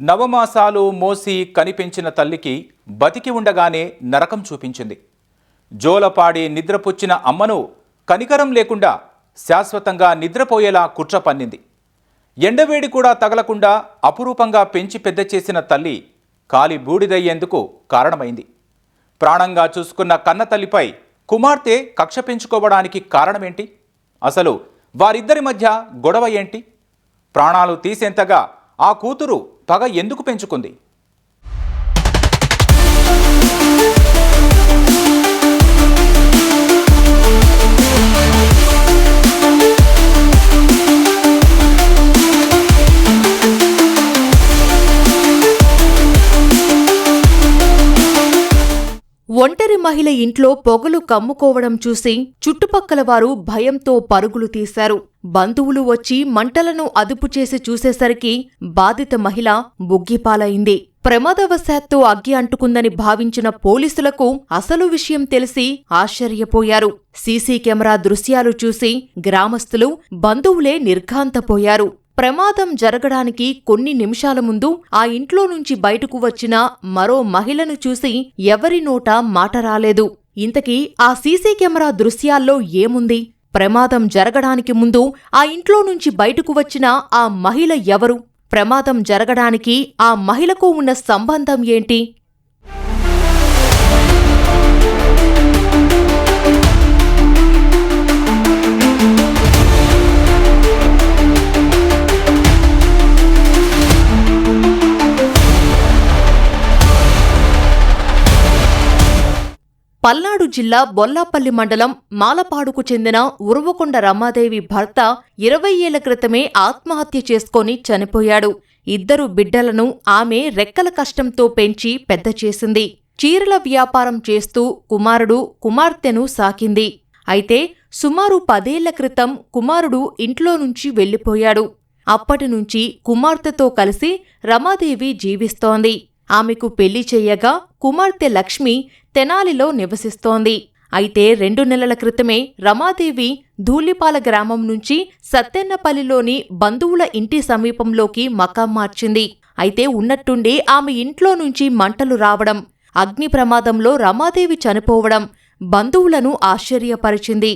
నవమాసాలు మోసి కనిపించిన తల్లికి బతికి ఉండగానే నరకం చూపించింది. జోలపాడి నిద్రపుచ్చిన అమ్మను కనికరం లేకుండా శాశ్వతంగా నిద్రపోయేలా కుట్ర పన్నింది. ఎండవేడి కూడా తగలకుండా అపురూపంగా పెంచి పెద్ద చేసిన తల్లి కాలి బూడిదయ్యేందుకు కారణమైంది. ప్రాణంగా చూసుకున్న కన్న తల్లిపై కుమార్తె కక్ష పెంచుకోవడానికి కారణమేంటి? అసలు వారిద్దరి మధ్య గొడవ ఏంటి? ప్రాణాలు తీసేంతగా ఆ కూతురు పగ ఎందుకు పెంచుకుంది? ఒంటరి మహిళ ఇంట్లో పొగలు కమ్ముకోవడం చూసి చుట్టుపక్కల వారు భయంతో పరుగులు తీశారు. బంధువులు వచ్చి మంటలను అదుపు చేసి చూసేసరికి బాధిత మహిళ బుగ్గిపాలైంది. ప్రమాదవశాత్తు అగ్గి అంటుకుందని భావించిన పోలీసులకు అసలు విషయం తెలిసి ఆశ్చర్యపోయారు. సీసీ కెమెరా దృశ్యాలు చూసి గ్రామస్తులు బంధువులే నిర్ఘాంతపోయారు. ప్రమాదం జరగడానికి కొన్ని నిమిషాల ముందు ఆ ఇంట్లో నుంచి బయటకు వచ్చిన మరో మహిళను చూసి ఎవరి నోట మాట రాలేదు. ఇంతకీ ఆ సీసీ కెమెరా దృశ్యాల్లో ఏముంది? ప్రమాదం జరగడానికి ముందు ఆ ఇంట్లో నుంచి బయటకు వచ్చిన ఆ మహిళ ఎవరు? ప్రమాదం జరగడానికి ఆ మహిళకు ఉన్న సంబంధం ఏంటి? జిల్లా బొల్లాపల్లి మండలం మాలపాడుకు చెందిన ఉరువకొండ రమాదేవి భర్త ఇరవై ఏళ్ళ క్రితమే ఆత్మహత్య చేసుకొని చనిపోయాడు. ఇద్దరు బిడ్డలను ఆమె రెక్కల కష్టంతో పెంచి పెద్ద చేసింది. చీరల వ్యాపారం చేస్తూ కుమారుడు కుమార్తెను సాకింది. అయితే సుమారు పదేళ్ళ క్రితం కుమారుడు ఇంట్లో నుంచి వెళ్ళిపోయాడు అప్పటినుంచి కుమార్తెతో కలిసి రమాదేవి జీవిస్తోంది. ఆమెకు పెళ్ళి చేయగా కుమార్తె లక్ష్మి తెనాలిలో నివసిస్తోంది. అయితే రెండు నెలల క్రితమే రమాదేవి ధూళిపాల గ్రామం నుంచి సత్తెన్నపల్లిలోని బంధువుల ఇంటి సమీపంలోకి మకాం మార్చింది. అయితే ఉన్నట్టుండి ఆమె ఇంట్లో నుంచి మంటలు రావడం అగ్ని ప్రమాదంలో రమాదేవి చనిపోవడం బంధువులను ఆశ్చర్యపరిచింది.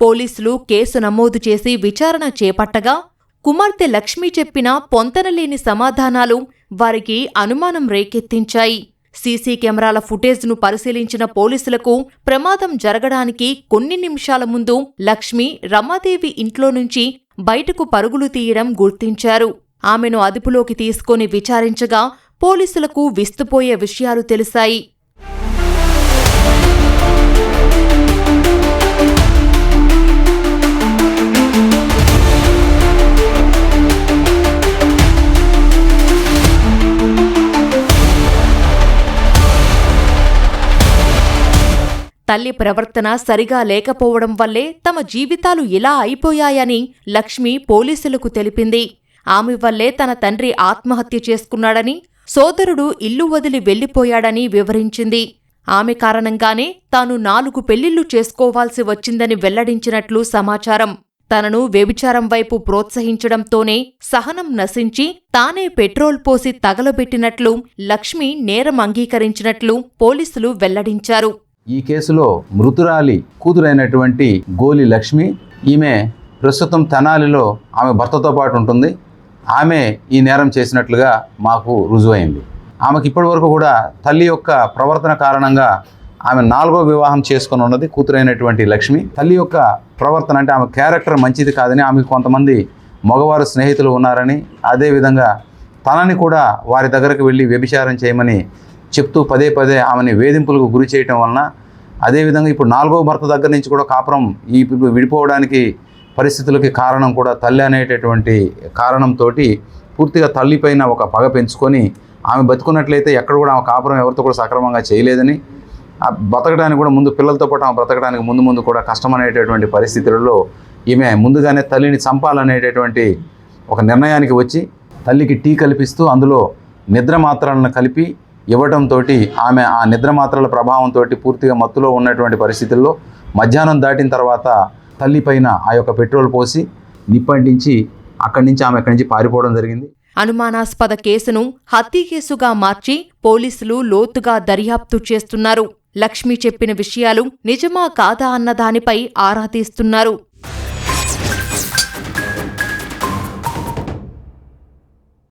పోలీసులు కేసు నమోదు చేసి విచారణ చేపట్టగా కుమార్తె లక్ష్మి చెప్పిన పొంతనలేని సమాధానాలు వారికి అనుమానం రేకెత్తించాయి. సీసీ కెమెరాల ఫుటేజ్ను పరిశీలించిన పోలీసులకు ప్రమాదం జరగడానికి కొన్ని నిమిషాల ముందు లక్ష్మి రమాదేవి ఇంట్లో నుంచి బయటకు పరుగులు తీయడం గుర్తించారు. ఆమెను అదుపులోకి తీసుకొని విచారించగా పోలీసులకు విస్తుపోయే విషయాలు తెలిసాయి తల్లి ప్రవర్తన సరిగా లేకపోవడం వల్లే తమ జీవితాలు ఇలా అయిపోయాయని లక్ష్మి పోలీసులకు తెలిపింది. ఆమె వల్లే తన తండ్రి ఆత్మహత్య చేసుకున్నాడని సోదరుడు ఇల్లు వదిలి వెళ్ళిపోయాడని వివరించింది. ఆమె కారణంగానే తాను నాలుగు పెళ్ళిళ్ళు చేసుకోవాల్సి వచ్చిందని వెల్లడించినట్లు సమాచారం. తనను వ్యభిచారం వైపు ప్రోత్సహించడంతోనే సహనం నశించి తానే పెట్రోల్ పోసి తగలబెట్టినట్లు లక్ష్మి నేరం అంగీకరించినట్లు పోలీసులు వెల్లడించారు. ఈ కేసులో మృతురాలి కూతురైనటువంటి గోలి లక్ష్మి ఈమె ప్రస్తుతం తెనాలిలో ఆమె భర్తతో పాటు ఉంటుంది. ఆమె ఈ నేరం చేసినట్లుగా మాకు రుజువైంది. ఆమెకి ఇప్పటివరకు కూడా తల్లి యొక్క ప్రవర్తన కారణంగా ఆమె నాలుగో వివాహం చేసుకుని ఉన్నది కూతురైనటువంటి లక్ష్మి. తల్లి యొక్క ప్రవర్తన అంటే ఆమె క్యారెక్టర్ మంచిది కాదని ఆమెకు కొంతమంది మగవారు స్నేహితులు ఉన్నారని అదేవిధంగా తనని కూడా వారి దగ్గరకు వెళ్ళి వ్యభిచారం చేయమని చెప్తూ పదే పదే ఆమెని వేధింపులకు గురి చేయటం వలన అదేవిధంగా ఇప్పుడు నాలుగో భర్త దగ్గర నుంచి కూడా కాపురం ఈ విడిపోవడానికి పరిస్థితులకి కారణం కూడా తల్లి అనేటటువంటి కారణంతో పూర్తిగా తల్లిపైన ఒక పగ పెంచుకొని ఆమె బతుకున్నట్లయితే ఎక్కడ కూడా ఆమె కాపురం ఎవరితో కూడా సక్రమంగా చేయలేదని ఆ బ్రతకడానికి కూడా ముందు పిల్లలతో పాటు ఆమె బ్రతకడానికి ముందు ముందు కూడా కష్టం అనేటటువంటి పరిస్థితులలో ఈమె ముందుగానే తల్లిని చంపాలనేటటువంటి ఒక నిర్ణయానికి వచ్చి తల్లికి టీ కల్పిస్తూ అందులో నిద్ర మాత్రలను కలిపి ఇవ్వడంతో ఆమె ఆ నిద్ర మాత్రల ప్రభావంతో పూర్తిగా మత్తులో ఉన్నటువంటి పరిస్థితుల్లో మధ్యాహ్నం దాటిన తర్వాత తల్లిపైన ఆ యొక్క పెట్రోల్ పోసి నిప్పంటించి అక్కడి నుంచి ఆమె అక్కడి నుంచి పారిపోవడం జరిగింది. అనుమానాస్పద కేసును హత్య కేసుగా మార్చి పోలీసులు లోతుగా దర్యాప్తు చేస్తున్నారు. లక్ష్మి చెప్పిన విషయాలు నిజమా కాదా అన్న దానిపై ఆరా తీస్తున్నారు.